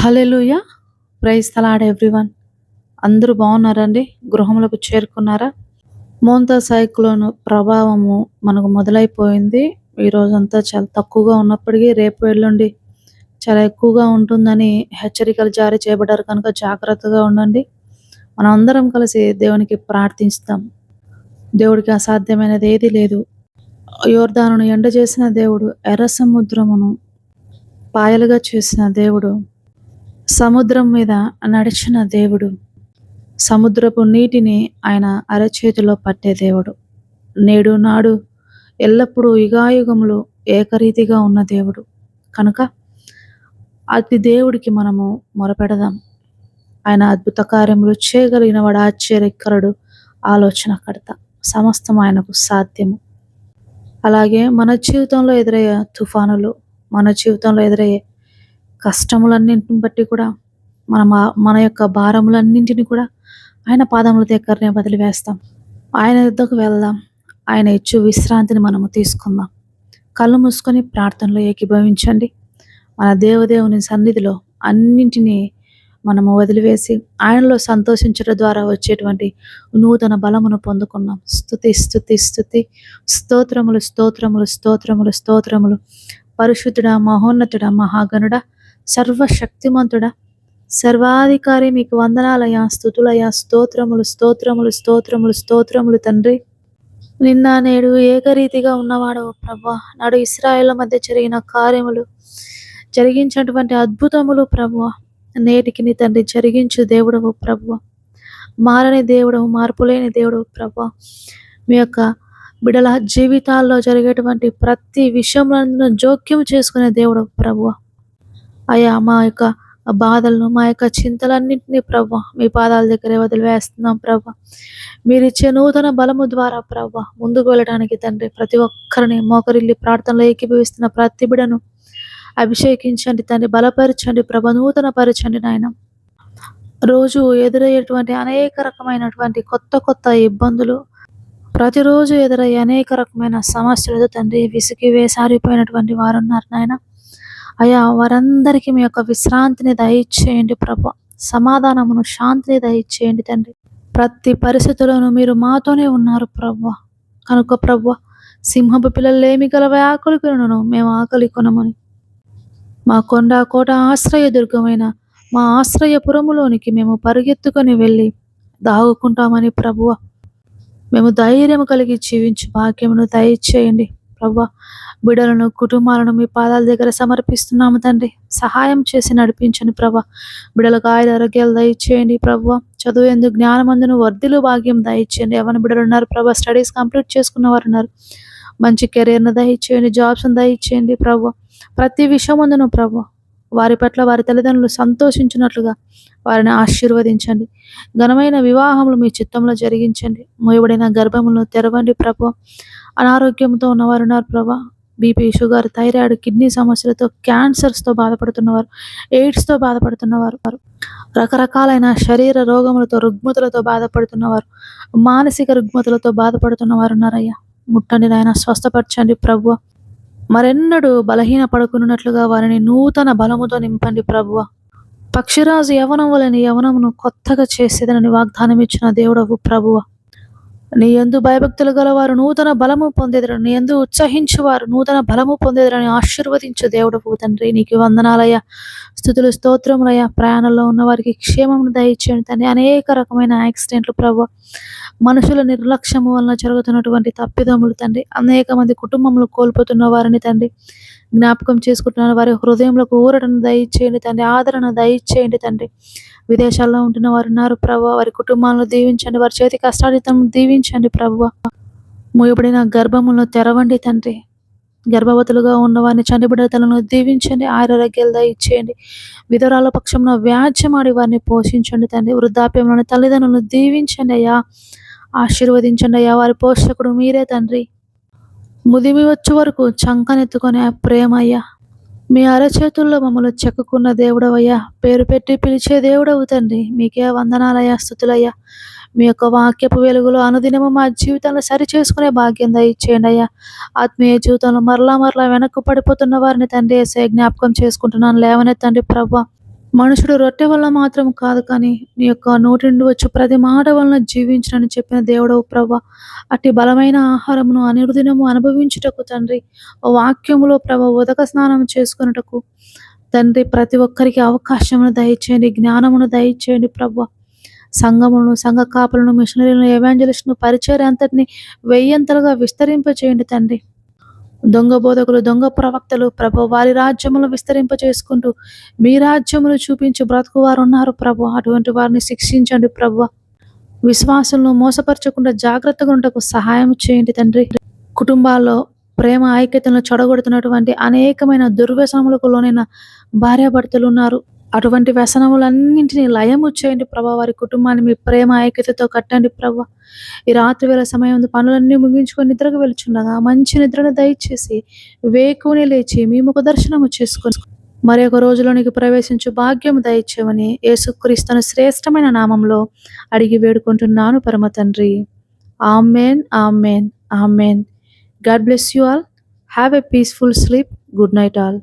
Hallelujah praise తలాడ్ everyone. అందరూ బాగున్నారండి? గృహములకు చేరుకున్నారా? Montha cyclone ప్రభావము మనకు మొదలైపోయింది. ఈ చాలా తక్కువగా ఉన్నప్పటికీ రేపు ఎల్లుండి చాలా ఎక్కువగా ఉంటుందని హెచ్చరికలు జారీ చేయబడ్డారు. కనుక జాగ్రత్తగా ఉండండి. మనం అందరం కలిసి దేవునికి ప్రార్థిస్తాం. దేవుడికి అసాధ్యమైనది ఏది లేదు. యోర్ధాను ఎండ చేసిన దేవుడు ఎర్ర సముద్రమును పాయలుగా చేసిన దేవుడు సముద్రం మీద నడిచిన దేవుడు. సముద్రపు నీటిని ఆయన అరచేతిలో పట్టే దేవుడు. నేడు నాడు ఎల్లప్పుడూ యుగాయుగములు ఏకరీతిగా ఉన్న దేవుడు. కనుక అతి దేవుడికి మనము మొరపెడదాం. ఆయన అద్భుత కార్యములు చేయగలిగిన వాడు ఆశ్చర్యకరుడు ఆలోచనకర్త. సమస్తం ఆయనకు సాధ్యము. అలాగే మన జీవితంలో ఎదురయ్యే తుఫానులు మన జీవితంలో ఎదురయ్యే కష్టములన్నింటిని బట్టి కూడా మన మా- మన యొక్క భారములన్నింటిని కూడా ఆయన పాదముల దగ్గరనే వదిలివేస్తాం ఆయన యుద్ధకు వెళ్దాం. ఆయన ఇచ్చు విశ్రాంతిని మనము తీసుకుందాం. కళ్ళు మూసుకొని ప్రార్థనలో ఏకీభవించండి. మన దేవదేవుని సన్నిధిలో అన్నింటినీ మనము వదిలివేసి ఆయనలో సంతోషించడం ద్వారా వచ్చేటువంటి నూతన బలమును పొందుకున్నాం. స్థుతి స్థుతి స్థుతి స్తోత్రములు స్తోత్రములు స్తోత్రములు స్తోత్రములు. పరిశుద్ధుడ మహోన్నతుడ మహాగణుడా సర్వశక్తిమంతుడా. సర్వాధికారి మీకు వందనాలయ స్థుతులయ స్తోత్రములు స్తోత్రములు స్తోత్రములు స్తోత్రములు తండ్రి. నిన్న నేడు ఏకరీతిగా ఉన్నవాడు ప్రభా. నాడు ఇస్రాయేల్ మధ్య జరిగిన కార్యములు జరిగించినటువంటి అద్భుతములు ప్రభు. నేటికి నీ తండ్రి జరిగించు దేవుడవు ప్రభు. మారని దేవుడవు మార్పులేని దేవుడవు ప్రభు. మీ యొక్క బిడల జీవితాల్లో జరిగేటువంటి ప్రతి విషయంలో జోక్యం చేసుకునే దేవుడు ప్రభు. అయ్యా మా యొక్క బాధలను మా యొక్క చింతలన్నింటినీ ప్రభు మీ పాదాల దగ్గరే వదిలివేస్తున్నాం ప్రభు మీరిచ్చే నూతన బలము ద్వారా ప్రభు ముందుకు వెళ్ళడానికి తండ్రి ప్రతి ఒక్కరిని మోకరిల్లి ప్రార్థనలో ఏకీభవిస్తున్న ప్రతి బిడను అభిషేకించండి తండ్రి బలపరచండి ప్రభ నూతన పరచండి నాయన. రోజు ఎదురయ్యేటువంటి అనేక రకమైనటువంటి కొత్త కొత్త ఇబ్బందులు ప్రతిరోజు ఎదురయ్యే అనేక రకమైన సమస్యలతో తండ్రి విసిగి వేసారిపోయినటువంటి వారు ఉన్నారు నాయన. అయ్యా వారందరికీ మీ యొక్క విశ్రాంతిని దయచేయండి ప్రభ. సమాధానమును శాంతిని దయచేయండి తండ్రి. ప్రతి పరిస్థితుల్లోనూ మీరు మాతోనే ఉన్నారు ప్రభు. కనుక ప్రభు సింహపు పిల్లలు ఏమి గలవే ఆకలి కొనను మేము ఆకలి కొనమని. మా కొండ కోట ఆశ్రయ దుర్గమైన మా ఆశ్రయపురములోనికి మేము పరిగెత్తుకొని వెళ్ళి దాగుకుంటామని ప్రభువ మేము ధైర్యం కలిగి జీవించు భాగ్యమును దయచేయండి. ప్రభా బిడలను కుటుంబాలను మీ పాదాల దగ్గర సమర్పిస్తున్నాము తండ్రి. సహాయం చేసి నడిపించండి ప్రభా. బిడలకు ఆయుధ ఆరోగ్యాలు దయచేయండి ప్రభు. చదువు ఎందుకు జ్ఞానమందును వర్ధిలు భాగ్యం దయచేయండి. ఎవరి బిడలు ఉన్నారు ప్రభా స్టడీస్ కంప్లీట్ చేసుకున్న వారు ఉన్నారు. మంచి కెరీర్ను దయచేయండి జాబ్స్ను దయచేయండి ప్రభు. ప్రతి విషయం అందును ప్రభు. వారి పట్ల వారి తల్లిదండ్రులు సంతోషించినట్లుగా వారిని ఆశీర్వదించండి. ఘనమైన వివాహములు మీ చిత్తంలో జరిగించండి. మోయబడిన గర్భములను తెరవండి ప్రభు. అనారోగ్యంతో ఉన్నవారు ఉన్నారు ప్రభా. బీపీ షుగర్ థైరాయిడ్ కిడ్నీ సమస్యలతో క్యాన్సర్స్తో బాధపడుతున్నవారు ఎయిడ్స్తో బాధపడుతున్నవారు వారు రకరకాలైన శరీర రోగములతో రుగ్మతులతో బాధపడుతున్నవారు మానసిక రుగ్మతులతో బాధపడుతున్నవారు ఉన్నారయ్యా. ముట్టండి నాయన స్వస్థపరచండి ప్రభు. మరెన్నడూ బలహీన పడుకున్నట్లుగా వారిని నూతన బలముతో నింపండి ప్రభువ. పక్షిరాజు యవనం వలని యవనమును కొత్తగా చేసేదనని వాగ్దానం ఇచ్చిన దేవుడవు ప్రభువ. నీ ఎందు భయభక్తులు గలవారు నూతన బలము పొందేదరు. నీ ఎందు ఉత్సహించువారు నూతన బలము పొందేదరని ఆశీర్వదించు దేవుడు తండ్రి. నీకు వందనాలయ్యా. స్థుతులు స్తోత్రములయ్యా. ప్రయాణంలో ఉన్న వారికి క్షేమం దయచేయండి తండ్రి. అనేక రకమైన యాక్సిడెంట్లు ప్రభు. మనుషుల నిర్లక్ష్యము వలన జరుగుతున్నటువంటి తప్పిదములు తండ్రి. అనేక మంది కుటుంబములు కోల్పోతున్న వారిని తండ్రి. జ్ఞాపకం చేసుకుంటున్నాను. వారి హృదయంలో ఊరటను దయచేయండి తండ్రి ఆదరణ దయచేయండి తండ్రి. విదేశాల్లో ఉంటున్న వారు ఉన్నారు ప్రభు వారి కుటుంబాలను దీవించండి. వారి చేతి కష్టాలితం దీవించండి ప్రభు మూయబడిన గర్భములను తెరవండి తండ్రి. గర్భవతులుగా ఉన్న వారిని చనిబిడతలను దీవించండి. ఆరోగ్యాలు దయచేయండి. విధురాల పక్షంలో వ్యాజ్యమాడి వారిని పోషించండి తండ్రి. వృద్ధాప్యంలోని తల్లిదండ్రులను దీవించండి అయ్యా. ఆశీర్వదించండి అయ్యా. వారి పోషకుడు మీరే తండ్రి. ముదిమి వచ్చే వరకు చంకనెత్తుకునే ప్రేమయ్యా. మీ అరచేతుల్లో మమ్మల్ని చెక్కుకున్న దేవుడవయ్యా. పేరు పెట్టి పిలిచే దేవుడవు తండ్రి. మీకే వందనాలయ్యా స్థుతులయ్యా. మీ యొక్క వాక్యపు వెలుగులో అనుదినము మా జీవితంలో సరి చేసుకునే భాగ్యం దయచేయండి అయ్యా. ఆత్మీయ జీవితంలో మరలా మరలా వెనక్కు పడిపోతున్న వారిని తండ్రి ఏసే జ్ఞాపకం చేసుకుంటున్నాను. లేవనే తండ్రి ప్రభా. మనుషుడు రొట్టె వల్ల మాత్రం కాదు కానీ నీ యొక్క నోటి నుండి వచ్చి ప్రతి మాట వలన జీవించనని చెప్పిన దేవుడవు ప్రభా అట్టి బలమైన ఆహారమును అనుదినము అనుభవించుటకు తండ్రి వాక్యములో ప్రభ ఉదక స్నానం చేసుకున్నటకు తండ్రి ప్రతి ఒక్కరికి అవకాశమును దయచేయండి జ్ఞానమును దయచేయండి ప్రభ సంఘమును సంఘ కాపులను మిషనరీలను ఎవాంజలిస్ట్ను పరిచయం అంతటిని వెయ్యంతలుగా విస్తరింపచేయండి తండ్రి. దొంగ బోధకులు దొంగ ప్రవక్తలు ప్రభు వారి రాజ్యములు విస్తరింప చేసుకుంటూ మీ రాజ్యములు చూపించి బ్రతుకు వారు ఉన్నారు ప్రభు. అటువంటి వారిని శిక్షించండి ప్రభు. విశ్వాసంలో మోసపరచకుండా జాగ్రత్తగా ఉండకు సహాయం చేయండి తండ్రి. కుటుంబాల్లో ప్రేమ ఐక్యతను చెడగొడుతున్నటువంటి అనేకమైన దుర్వ్యసనములకు లోనైన భార్యాభర్తలు ఉన్నారు. అటువంటి వ్యసనములన్నింటినీ లయము చేయండి ప్రభా. వారి కుటుంబాన్ని మీ ప్రేమ ఐక్యతతో కట్టండి ప్రభా. ఈ రాత్రి వేళ సమయం పనులన్నీ ముగించుకొని నిద్రకు వెళ్చుండగా మంచి నిద్రను దయచేసి వేకుని లేచి మీ ముఖ దర్శనము చేసుకొని మరి ఒక రోజులోనికి ప్రవేశించు భాగ్యం దయచేయమని యేసుక్రీస్తును శ్రేష్టమైన నామంలో అడిగి వేడుకుంటున్నాను పరమ తండ్రి. Amen amen amen. God bless you all. Have a peaceful sleep. Good night all.